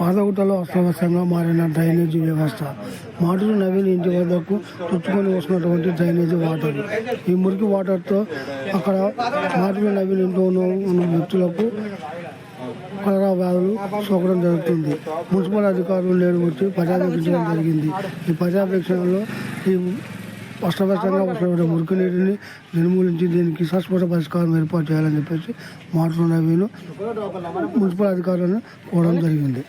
పాతగుట్టలో అస్తవ్యస్తంగా మారిన డ్రైనేజీ వ్యవస్థ. మాటలు నవీన్ ఇంటి వద్దకు తుచ్చుకొని వస్తున్నటువంటి డ్రైనేజీ వాటర్. ఈ మురికి వాటర్తో అక్కడ మాటలు నవీన్ ఇంట్లో ఉన్న ఉన్న వ్యక్తులకు కలరా వ్యాధులు సోకడం జరుగుతుంది. మున్సిపల్ అధికారులు నేడు వచ్చి పర్యవేక్షించడం జరిగింది. ఈ పర్యవేక్షణలో ఈ స్పష్టపష్టంగా అవసరమైన మురికి నీటిని నిర్మూలించి దీనికి శాశ్వత పరిష్కారం ఏర్పాటు చేయాలని చెప్పేసి మాట్లాడిన నవీన్ మున్సిపల్ అధికారులను కోరడం జరిగింది.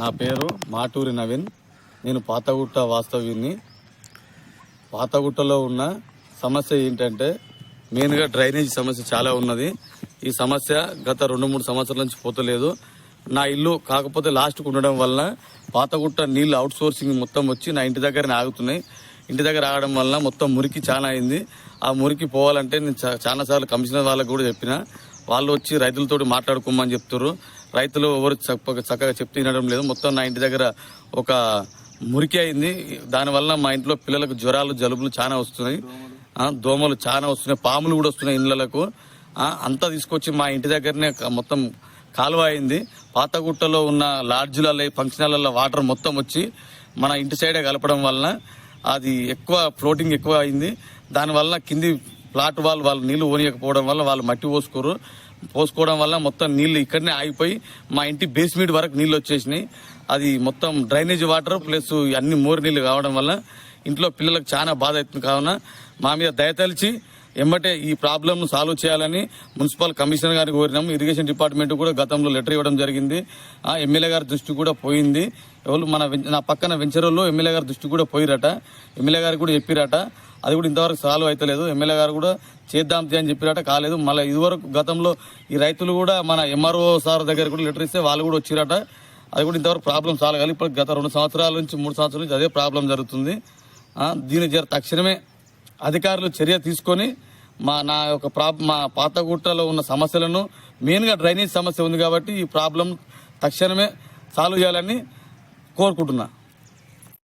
నా పేరు మాటూరి నవీన్. నేను పాతగుట్ట వాస్తవ్యుని పాతగుట్టలో ఉన్న సమస్య ఏంటంటే మెయిన్గా డ్రైనేజ్ సమస్య చాలా ఉన్నది. ఈ సమస్య గత రెండు మూడు సంవత్సరాల నుంచి పోతలేదు. నా ఇల్లు కాకపోతే లాస్ట్కు ఉండడం వల్ల పాతగుట్ట నీళ్ళు అవుట్ సోర్సింగ్ మొత్తం వచ్చి నా ఇంటి దగ్గరనే ఆగుతున్నాయి. ఇంటి దగ్గర ఆగడం వల్ల మొత్తం మురికి చాలా అయింది. ఆ మురికి పోవాలంటే నేను చా- చాలాసార్లు కమిషనర్ వాళ్ళకు కూడా చెప్పిన. వాళ్ళు వచ్చి రైతులతో మాట్లాడుకోమని చెప్తారు రైతులు ఎవరు చక్కగా చక్కగా చెప్తే వినడం లేదు. మొత్తం నా ఇంటి దగ్గర ఒక మురికి అయింది. దానివల్ల మా ఇంట్లో పిల్లలకు జ్వరాలు జలుబులు చాలా వస్తున్నాయి. దోమలు చాలా వస్తున్నాయి. పాములు కూడా వస్తున్నాయి ఇళ్ళకు అంతా తీసుకొచ్చి మా ఇంటి దగ్గరనే మొత్తం కాలువ అయింది. పాతగుట్టలో ఉన్న లాడ్జ్లలో ఫంక్షనాలలో వాటర్ మొత్తం వచ్చి మన ఇంటి సైడే కలపడం వలన అది ఎక్కువ ఫ్లోటింగ్ ఎక్కువ అయింది. దానివల్ల కింది ప్లాట్ వాళ్ళు వాళ్ళు నీళ్ళు ఓనియకపోవడం వల్ల వాళ్ళు మట్టి పోసుకోరు. పోసుకోవడం వల్ల మొత్తం నీళ్ళు ఇక్కడనే ఆగిపోయి మా ఇంటి బేస్మెంట్ వరకు నీళ్ళు వచ్చేసినాయి. అది మొత్తం డ్రైనేజ్ వాటర్ ప్లస్ అన్ని మోరు నీళ్ళు కావడం వల్ల ఇంట్లో పిల్లలకు చాలా బాధ అవుతుంది. కావున మా మీద దయతలిచి ఎమ్మటే ఈ ప్రాబ్లమ్ సాల్వ్ చేయాలని మున్సిపల్ కమిషనర్ గారికి కోరినాము. ఇరిగేషన్ డిపార్ట్మెంట్ కూడా గతంలో లెటర్ ఇవ్వడం జరిగింది. ఆ ఎమ్మెల్యే గారి దృష్టి కూడా పోయింది. ఎవరు మన వెం- నా పక్కన వెంచర్లో ఎమ్మెల్యే గారి దృష్టి కూడా పోయిరట. ఎమ్మెల్యే గారికి కూడా చెప్పిరట. అది కూడా ఇంతవరకు సాల్వ్ అవుతలేదు ఎమ్మెల్యే గారు కూడా చేద్దాం అని చెప్పిరట. కాలేదు. మళ్ళీ ఇదివరకు గతంలో ఈ రైతులు కూడా మన ఎంఆర్ఓ సార్ దగ్గర కూడా లెటర్ ఇస్తే వాళ్ళు కూడా వచ్చిరట. అది కూడా ఇంతవరకు ప్రాబ్లం సాల్వ్ కాదు ఇప్పుడు గత రెండు సంవత్సరాల నుంచి మూడు సంవత్సరాల నుంచి అదే ప్రాబ్లం జరుగుతుంది. దీని జర తక్షణమే అధికారులు చర్య తీసుకొని మా నా యొక్క ప్రాబ్ మా పాతగుట్టలో ఉన్న సమస్యలను మెయిన్గా డ్రైనేజ్ సమస్య ఉంది కాబట్టి ఈ ప్రాబ్లం తక్షణమే సాల్వ్ చేయాలని కోరుకుంటున్నా.